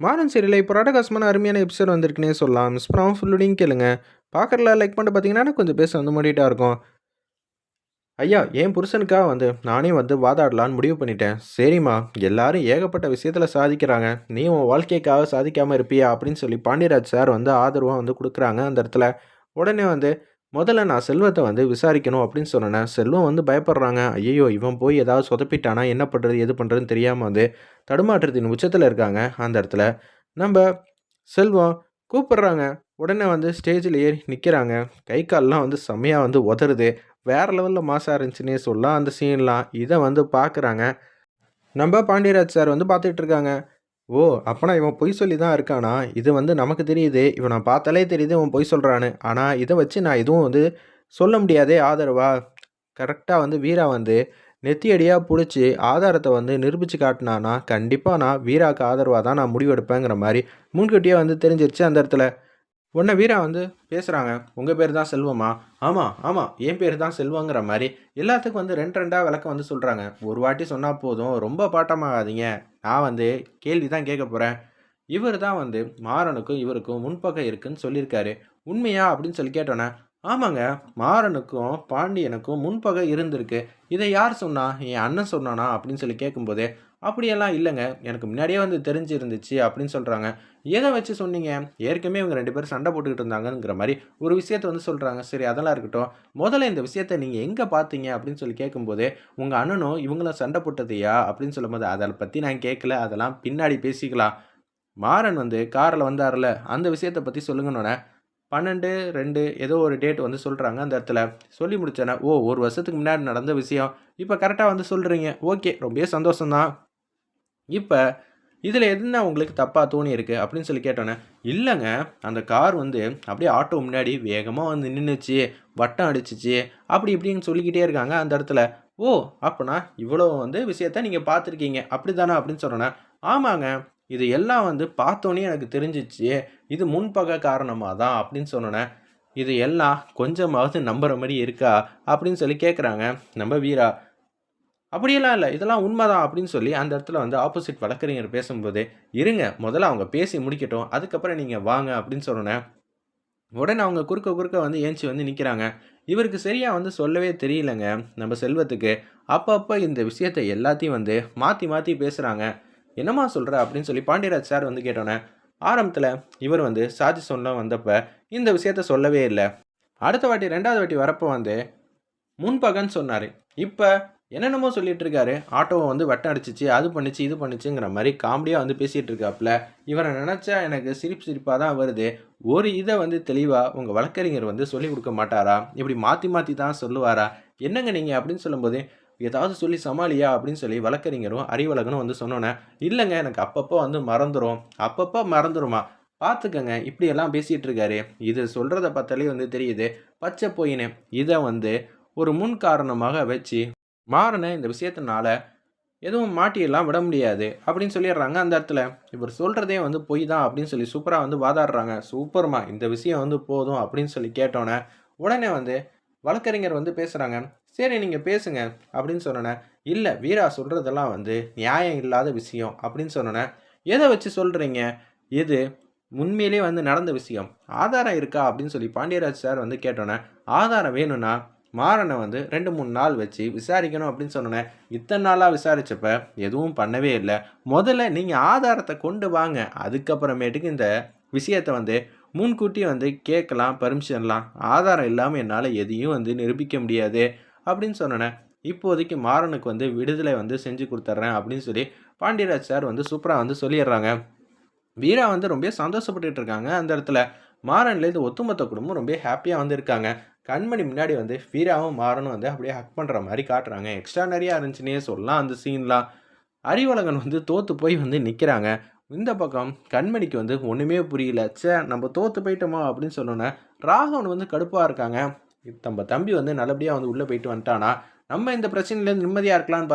மாறன் சீரியலில். இப்போ ராடகாசமான அருமையான எபிசோட் வந்திருக்குன்னே சொல்லலாம். மிஸ் பண்ணாமல் ஃபுல்லுடையும் கேளுங்க. பார்க்கறல லைக் பண்ணிட்டு பார்த்தீங்கன்னா கொஞ்சம் பேச வந்து முடிட்டா இருக்கும். ஐயா என் புருஷனுக்காக வந்து நானே வந்து வாதாடலான்னு முடிவு பண்ணிட்டேன். சரிம்மா எல்லாரும் ஏகப்பட்ட விஷயத்தில் சாதிக்கிறாங்க. நீ உன் வாழ்க்கைக்காக சாதிக்காமல் இருப்பியா அப்படின்னு சொல்லி பாண்டியராஜ் சார் வந்து ஆதரவாக வந்து கொடுக்குறாங்க அந்த இடத்துல. உடனே வந்து முதல்ல நான் செல்வத்தை வந்து விசாரிக்கணும் அப்படின்னு சொன்னேன். செல்வம் வந்து பயப்படுறாங்க. ஐயோ இவன் போய் ஏதாவது சொதப்பிட்டானா? என்ன பண்ணுறது எது பண்ணுறதுன்னு தெரியாமல் வந்து தடுமாற்றத்தின் உச்சத்தில் இருக்காங்க அந்த இடத்துல. நம்ம செல்வம் கூப்பிட்றாங்க. உடனே வந்து ஸ்டேஜில் ஏறி நிற்கிறாங்க கை கால்லாம் வந்து செம்மையாக வந்து உதறுது. வேறு லெவலில் மாசாக இருந்துச்சுன்னே சொல்லலாம். அந்த சீன்லாம் இதை வந்து பார்க்குறாங்க நம்ம பாண்டியராஜ் சார் வந்து பார்த்துட்ருக்காங்க ஓ அப்போனா இவன் பொய் சொல்லி தான் இருக்கானா? இது வந்து நமக்கு தெரியுது. இவனை பார்த்தாலே தெரியுது இவன் பொய் சொல்கிறான்னு ஆனால் இதை வச்சு நான் எதுவும் வந்து சொல்ல முடியாதே ஆதரவா? கரெக்டாக வந்து வீரா வந்து நெத்தியடியாக பிடிச்சி ஆதாரத்தை வந்து நிரூபித்து காட்டினானா கண்டிப்பாக நான் வீராவுக்கு ஆதரவாக தான் நான் முடிவெடுப்பேங்கிற மாதிரி முன்கூட்டியே வந்து தெரிஞ்சிருச்சு அந்த இடத்துல. உடனே வீரா வந்து பேசுகிறாங்க உங்கள் பேர் தான் செல்வமா? ஆமாம் ஆமாம் என் பேர் தான் செல்வங்கிற மாதிரி எல்லாத்துக்கும் வந்து ரெண்டு ரெண்டாக விளக்கம் வந்து சொல்கிறாங்க ஒரு வாட்டி சொன்னால் போதும். ரொம்ப பாட்டமாகாதீங்க. நான் வந்து கேள்வி தான் கேட்க போகிறேன் இவர் தான் வந்து மாறனுக்கும் இவருக்கும் முன்பக்கம் இருக்குன்னு சொல்லியிருக்காரு. உண்மையா அப்படின்னு சொல்லி கேட்டோன்னே ஆமாங்க மாறனுக்கும் பாண்டியனுக்கும் முன்பகை இருந்திருக்கு. இதை யார் சொன்னா? என் அண்ணன் சொன்னானா? அப்படின்னு சொல்லி கேட்கும்போது அப்படியெல்லாம் இல்லைங்க. எனக்கு முன்னாடியே வந்து தெரிஞ்சிருந்துச்சு அப்படின்னு சொல்கிறாங்க எதை வச்சு சொன்னீங்க? ஏற்கனவே இவங்க ரெண்டு பேரும் சண்டை போட்டுக்கிட்டு இருந்தாங்கங்கிற மாதிரி ஒரு விஷயத்த வந்து சொல்கிறாங்க சரி அதெல்லாம் இருக்கட்டும். முதல்ல இந்த விஷயத்த நீங்கள் எங்கே பார்த்தீங்க? அப்படின்னு சொல்லி கேட்கும்போது உங்கள் அண்ணனும் இவங்களும் சண்டை போட்டதையா? அப்படின்னு சொல்லும்போது அதை பற்றி நான் கேட்கல அதெல்லாம் பின்னாடி பேசிக்கலாம். மாறன் வந்து காரில் வந்தார்ல அந்த விஷயத்தை பற்றி சொல்லுங்கன்னொன்னே பன்னெண்டு ரெண்டு ஏதோ ஒரு டேட் வந்து சொல்கிறாங்க அந்த இடத்துல. சொல்லி முடிச்சேனே ஓ ஒரு வருஷத்துக்கு முன்னாடி நடந்த விஷயம். இப்போ கரெக்டாக வந்து சொல்கிறீங்க ஓகே ரொம்ப சந்தோஷம்தான். இப்போ இதில் எதுனா உங்களுக்கு தப்பாக தோணியிருக்கு அப்படின்னு சொல்லி கேட்டோன்னே இல்லைங்க அந்த கார் வந்து அப்படியே ஆட்டோ முன்னாடி வேகமாக வந்து நின்றுச்சு வட்டம் அடிச்சிச்சு. அப்படி இப்படின்னு சொல்லிக்கிட்டே இருக்காங்க அந்த இடத்துல. ஓ அப்போனா இவ்வளோ வந்து விஷயத்த நீங்கள் பார்த்துருக்கீங்க. அப்படி தானே அப்படின்னு சொன்னோன்னே ஆமாங்க இது எல்லாம் வந்து பார்த்தோன்னே எனக்கு தெரிஞ்சிச்சு இது முன்பக காரணமாக தான் அப்படின்னு சொன்னோன்னே இது எல்லாம் கொஞ்சமாவது நம்புகிற மாதிரி இருக்கா அப்படின்னு சொல்லி கேட்குறாங்க நம்ம வீரா அப்படியெல்லாம் இல்லை இதெல்லாம் உண்மைதான் அப்படின்னு சொல்லி அந்த இடத்துல வந்து ஆப்போசிட் வழக்கறிஞர் பேசும்போது இருங்க முதல்ல அவங்க பேசி முடிக்கட்டும் அதுக்கப்புறம் நீங்கள் வாங்க அப்படின்னு சொன்னோன்னே உடனே அவங்க குறுக்க குறுக்க வந்து ஏஞ்சி வந்து நிற்கிறாங்க இவருக்கு சரியாக வந்து சொல்லவே தெரியலங்க நம்ம செல்வத்துக்கு. அப்பப்போ இந்த விஷயத்தை எல்லாத்தையும் வந்து மாற்றி மாற்றி பேசுகிறாங்க என்னம்மா சொல்கிற அப்படின்னு சொல்லி பாண்டியராஜ் சார் வந்து கேட்டோன்னே ஆரம்பத்தில் இவர் வந்து சாதி சொன்ன வந்தப்போ இந்த விஷயத்த சொல்லவே இல்லை. அடுத்த வாட்டி ரெண்டாவது வாட்டி வரப்போ வந்து முன்பகன்னு சொன்னார். இப்போ என்னென்னமோ சொல்லிட்டு இருக்காரு. ஆட்டோவை வந்து வட்டம் அடிச்சிச்சு அது பண்ணிச்சு இது பண்ணிச்சுங்கிற மாதிரி காமெடியாக வந்து பேசிகிட்டு இருக்காப்புல. இவரை நினச்சா எனக்கு சிரிப்பு சிரிப்பாக தான் வருது. ஒரு இதை வந்து தெளிவாக உங்கள் வழக்கறிஞர் வந்து சொல்லிக் கொடுக்க மாட்டாரா? இப்படி மாற்றி மாற்றி தான் சொல்லுவாரா? என்னங்க நீங்கள் அப்படின்னு சொல்லும்போது ஏதாவது சொல்லி சமாளியா அப்படின்னு சொல்லி வழக்கறிஞரும் அறிவழகனும் வந்து சொன்னோன்னே இல்லைங்க எனக்கு அப்பப்போ வந்து மறந்துடும் அப்பப்போ மறந்துடுமா பார்த்துக்கங்க இப்படியெல்லாம் பேசிகிட்டு இருக்காரு. இது சொல்கிறத பார்த்தாலே வந்து தெரியுது. பச்சை போயினே. இதை வந்து ஒரு முன் காரணமாக வச்சு மாறின இந்த விஷயத்தினால எதுவும் மாட்டியெல்லாம் விட முடியாது அப்படின்னு சொல்லிடுறாங்க அந்த இடத்துல. இவர் சொல்கிறதே வந்து பொய் தான் அப்படின்னு சொல்லி சூப்பராக வந்து வாதாடுறாங்க. சூப்பர்மா இந்த விஷயம் வந்து போதும் அப்படின்னு சொல்லி கேட்டோன்னே உடனே வந்து வழக்கறிஞர் வந்து பேசுகிறாங்க சரி நீங்கள் பேசுங்க அப்படின்னு சொன்னேன் இல்லை வீரா சொல்கிறதெல்லாம் வந்து நியாயம் இல்லாத விஷயம் அப்படின்னு சொன்னேன் எதை வச்சு சொல்கிறீங்க இது உண்மையிலே வந்து நடந்த விஷயம். ஆதாரம் இருக்கா? அப்படின்னு சொல்லி பாண்டியராஜ் சார் வந்து கேட்டோன்னே ஆதாரம் வேணும்னா மாறனை வந்து ரெண்டு மூணு நாள் வச்சு விசாரிக்கணும் அப்படின்னு சொன்னேன் இத்தனை நாளாக விசாரித்தப்ப எதுவும் பண்ணவே இல்லை. முதல்ல நீங்கள் ஆதாரத்தை கொண்டு வாங்க. அதுக்கப்புறமேட்டுக்கு இந்த விஷயத்தை வந்து முன்கூட்டி வந்து கேட்கலாம் பர்மிஷன்லாம் ஆதாரம் இல்லாமல் என்னால் எதையும் வந்து நிரூபிக்க முடியாது அப்படின்னு சொன்னேன். இப்போதைக்கு மாறனுக்கு வந்து விடுதலை வந்து செஞ்சு கொடுத்துட்றேன் அப்படின்னு சொல்லி பாண்டியராஜ் சார் வந்து சூப்பராக வந்து சொல்லிடுறாங்க வீரா வந்து ரொம்ப சந்தோஷப்பட்டுட்டு இருக்காங்க அந்த இடத்துல. மாறன்லேருந்து ஒத்துமொத்த குடும்பம் ரொம்ப ஹாப்பியாக வந்து இருக்காங்க. கண்மணி முன்னாடி வந்து வீராவும் மாறனும் வந்து அப்படியே ஹக் பண்ணுற மாதிரி காட்டுறாங்க. எக்ஸ்ட்ரா நிறையா இருந்துச்சுன்னே சொல்லலாம் அந்த சீன்லாம் அறிவழகன் வந்து தோற்று போய் வந்து நிற்கிறாங்க இந்த பக்கம் கண்மணிக்கு வந்து ஒன்றுமே புரியல. சே நம்ம தோற்று போயிட்டோமா அப்படின்னு சொன்னோன்னே ராகவன் வந்து கடுப்பாக இருக்காங்க. நம்ம தம்பி வந்து நல்லபடியாக வந்து உள்ளே போயிட்டு வந்துட்டானா? நம்ம இந்த பிரச்சனையிலேருந்து நிம்மதியாக இருக்கலாம்னு